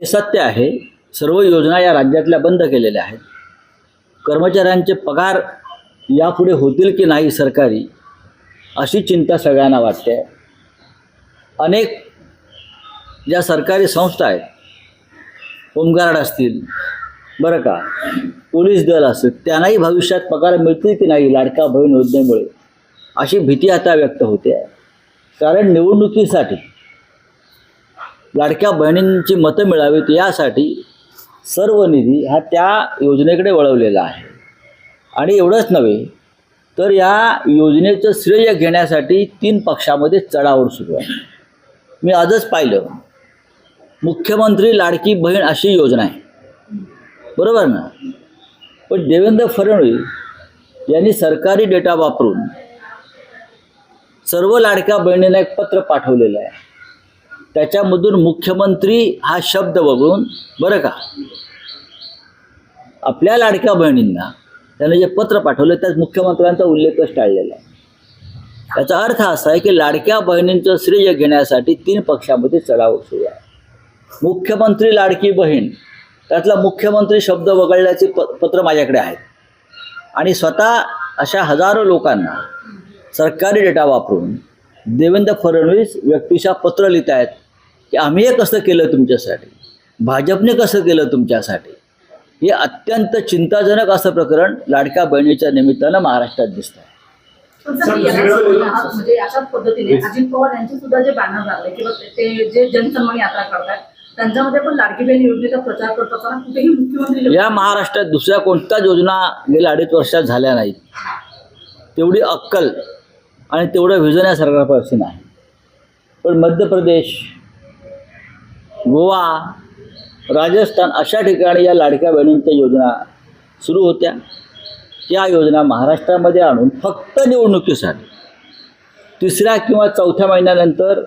हे सत्य आहे. सर्व योजना या राज्यातल्या बंद केलेल्या आहेत. कर्मचाऱ्यांचे पगार यापुढे होतील की नाही सरकारी अशी चिंता सगळ्यांना वाटते. अनेक ज्या सरकारी संस्था आहेत होमगार्ड असतील बरं का पोलीस दल असेल त्यांनाही भविष्यात पगार मिळतील की नाही लाडका बहीण योजनेमुळे अशी भीती आता व्यक्त होते. आहे कारण निवडणुकीसाठी लाडक्या बहिणींची मतं मिळावीत यासाठी सर्व निधी हा त्या योजनेकडे वळवलेला आहे. आणि एवढंच नव्हे तर या योजनेचं श्रेय घेण्यासाठी तीन पक्षामध्ये चढाओढ सुरू आहे. मी आजच पाहिलं मुख्यमंत्री लाडकी बहीण अशी योजना आहे. बरोबर ना? पण देवेंद्र फडणवीस यांनी सरकारी डेटा वापरून सर्व लाडक्या बहिणींना एक पत्र पाठवलेलं आहे. त्याच्यामधून मुख्यमंत्री हा शब्द वगळून बरं का? आपल्या लाडक्या बहिणींना त्याने जे पत्र पाठवलं त्यात मुख्यमंत्र्यांचा उल्लेखच टाळलेला आहे. याचा अर्थ असा आहे की लाडक्या बहिणींचं श्रेय घेण्यासाठी तीन पक्षामध्ये चढाव सुरू आहे. मुख्यमंत्री लाडकी बहीण त्यातला मुख्यमंत्री शब्द वगळल्याचे प पत्र माझ्याकडे आहेत. आणि स्वतः अशा हजारो लोकांना सरकारी डेटा वापरून देवेंद्र फडणवीस व्यक्तिशा पत्र लिहित आहेत की आम्ही हे कसं केलं तुमच्यासाठी? भाजपने कसं केलं तुमच्यासाठी? हे अत्यंत चिंताजनक असं प्रकरण लाडक्या बहिणीच्या निमित्तानं महाराष्ट्रात दिसतं पण सर, याला हा म्हणजे अशाच पद्धतीने अजित पवार यांचे सुद्धा जे बॅनर लागले किंवा ते- ते जे जनसन्मान यात्रा करतात त्यांच्यामध्ये पण लाडकी बहीण योजनेचा प्रचार करत असताना कुठेही मुख्यमंत्री या महाराष्ट्रात दुसऱ्या कोणत्याच योजना गेल्या अडीच वर्षात झाल्या नाहीत? तेवढी अक्कल आणि तेवढं व्हिजन या सरकारपाशी नाही पण मध्य प्रदेश गोवा राजस्थान अशा ठिकाणी या लाडक्या बहिणींच्या योजना सुरू होत्या. त्या योजना महाराष्ट्रामध्ये आणून फक्त निवडणुकीसाठी तिसऱ्या किंवा चौथ्या महिन्यानंतर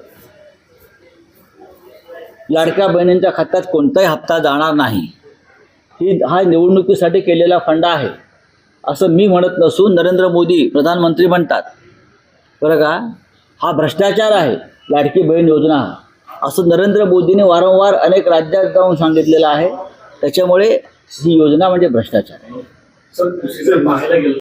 लाडक्या बहिणींच्या खात्यात कोणताही हप्ता जाणार नाही. ही हा निवडणुकीसाठी केलेला फंड आहे असं मी म्हणत नसून नरेंद्र मोदी प्रधानमंत्री म्हणतात. बरं का? हा भ्रष्टाचार आहे. लाडकी बहीण योजना हा असं नरेंद्र मोदीने वारंवार अनेक राज्यात जाऊन सांगितलेलं आहे. त्याच्यामुळे ही योजना म्हणजे भ्रष्टाचार